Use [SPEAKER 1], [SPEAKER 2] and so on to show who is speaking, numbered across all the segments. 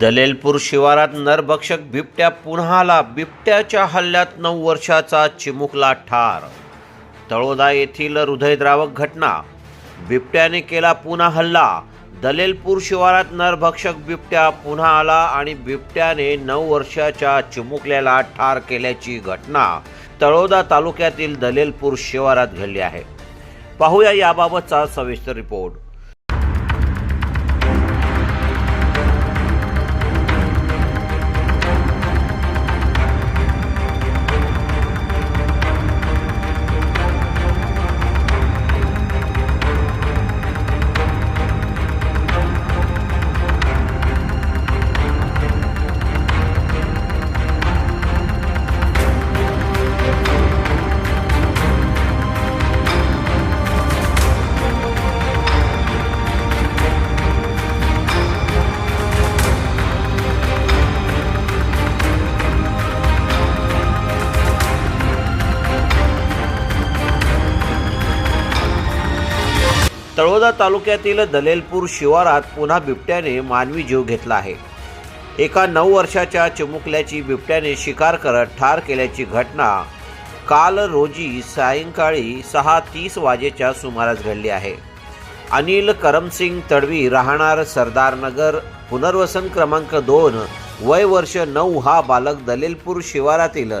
[SPEAKER 1] दलेलपूर शिवारात नरभक्षक बिबट्या पुन्हा आला बिबट्याच्या हल्ल्यात नऊ वर्षाचा चिमुकला ठार. तळोदा येथील हृदयद्रावक घटना. बिबट्याने केला पुन्हा हल्ला. दलेलपूर शिवारात नरभक्षक बिबट्या पुन्हा आला आणि बिबट्याने नऊ वर्षाच्या चिमुकल्याला ठार केल्याची घटना तळोदा तालुक्यातील दलेलपूर शिवारात घडली आहे. पाहूया याबाबतचा सविस्तर रिपोर्ट. तळोदा तालुक्यातील दलेलपूर शिवारात पुन्हा बिबट्याने मानवी जीव घेतला आहे. एका नऊ वर्षाच्या चिमुकल्याची बिबट्याने शिकार करत ठार केल्याची घटना काल रोजी सायंकाळी सहा तीस वाजेच्या सुमारास घडली आहे. अनिल करमसिंग तडवी राहणार सरदारनगर पुनर्वसन क्रमांक दोन वय वर्ष नऊ हा बालक दलेलपूर शिवारातील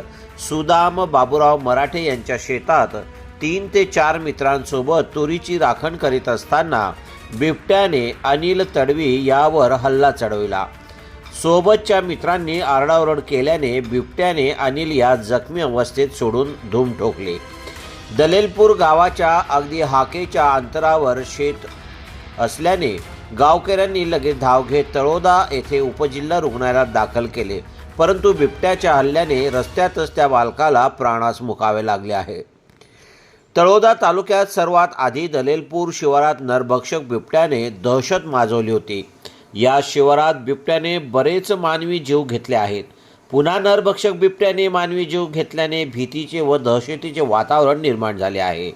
[SPEAKER 1] सुदाम बाबूराव मराठे यांच्या शेतात तीन ते चार मित्रांसोबत तुरीची राखण करीत असताना बिबट्याने अनिल तडवी यावर हल्ला चढविला. सोबतच्या मित्रांनी आरडाओरड केल्याने बिबट्याने अनिल या जखमी अवस्थेत सोडून धूम ठोकले. दलेलपूर गावाच्या अगदी हाकेच्या अंतरावर शेत असल्याने गावकऱ्यांनी लगेच धाव घेत तळोदा येथे उपजिल्हा रुग्णालयात दाखल केले. परंतु बिबट्याच्या हल्ल्याने रस्त्यातच त्या बालकाला प्राणास मुकावे लागले आहे. तळोदा तालुक्यात सर्वात आधी दलेलपूर शिवारात नरभक्षक बिबट्याने दहशत माजवली होती. या शिवारात बिबट्याने बरेच मानवी जीव घेतले आहेत. पुन्हा नरभक्षक बिबट्याने मानवी जीव घेतल्याने भीतीचे व दहशतीचे वातावरण निर्माण झाले आहे.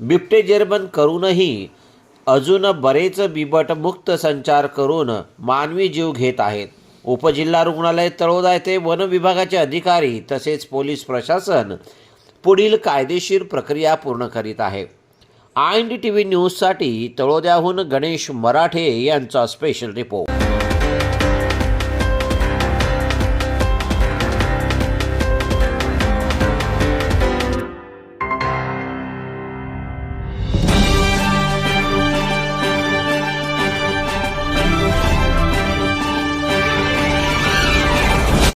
[SPEAKER 1] बिबटे जेरबंद करूनही अजून बरेच बिबट मुक्त संचार करून मानवी जीव घेत आहेत. उपजिल्हा रुग्णालय तळोदा येथे वन विभागाचे अधिकारी तसेच पोलीस प्रशासन पुढील कायदेशीर प्रक्रिया पूर्ण करीत आहे. I N D T V न्यूजसाठी तळोद्याहून गणेश मराठे यांचा स्पेशल रिपोर्ट